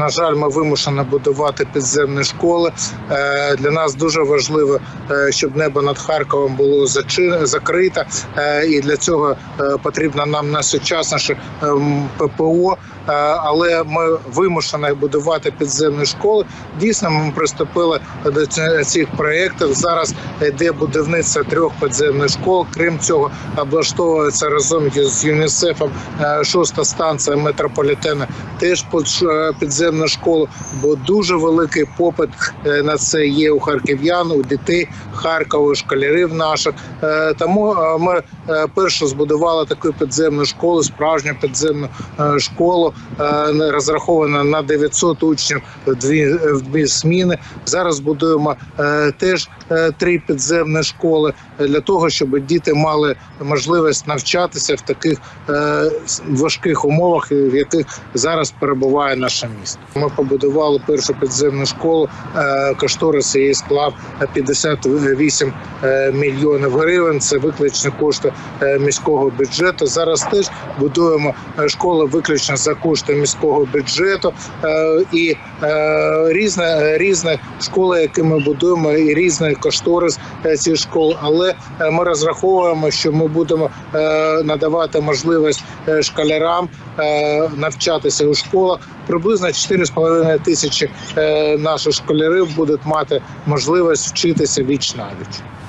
На жаль, ми вимушені будувати підземні школи. Е, Для нас дуже важливо, е, щоб небо над Харковом було закрите, Е, і для цього потрібно нам найсучасніше ППО. Але ми вимушені будувати підземні школи. Дійсно, ми приступили до цих проєктів. Зараз йде будівництво трьох підземних школ. Крім цього, облаштовується разом з ЮНІСЕФом шоста станція метрополітену теж під ш- підземну школу, бо дуже великий попит е, на це є у харків'ян, у дітей Харкова, у школярів наших. Е, Тому е, ми перше збудували таку підземну школу, справжню підземну школу, розрахована на 900 учнів в дві, в дві зміни. Зараз будуємо теж три підземні школи для того, щоб діти мали можливість навчатися в таких важких умовах, в яких зараз перебуває наше місто. Ми побудували першу підземну школу. е, Кошторис її склав 58 е, мільйонів гривень. Це виключні кошти е, міського бюджету. Зараз теж будуємо школи виключно за кошти міського бюджету і різне різні школи, які ми будуємо, і різний кошторис цих школ. Але ми розраховуємо, що ми будемо надавати можливість школярам навчатися у школах. Приблизно 4,5 тисячі е, наших школярів будуть мати можливість вчитися віч на віч.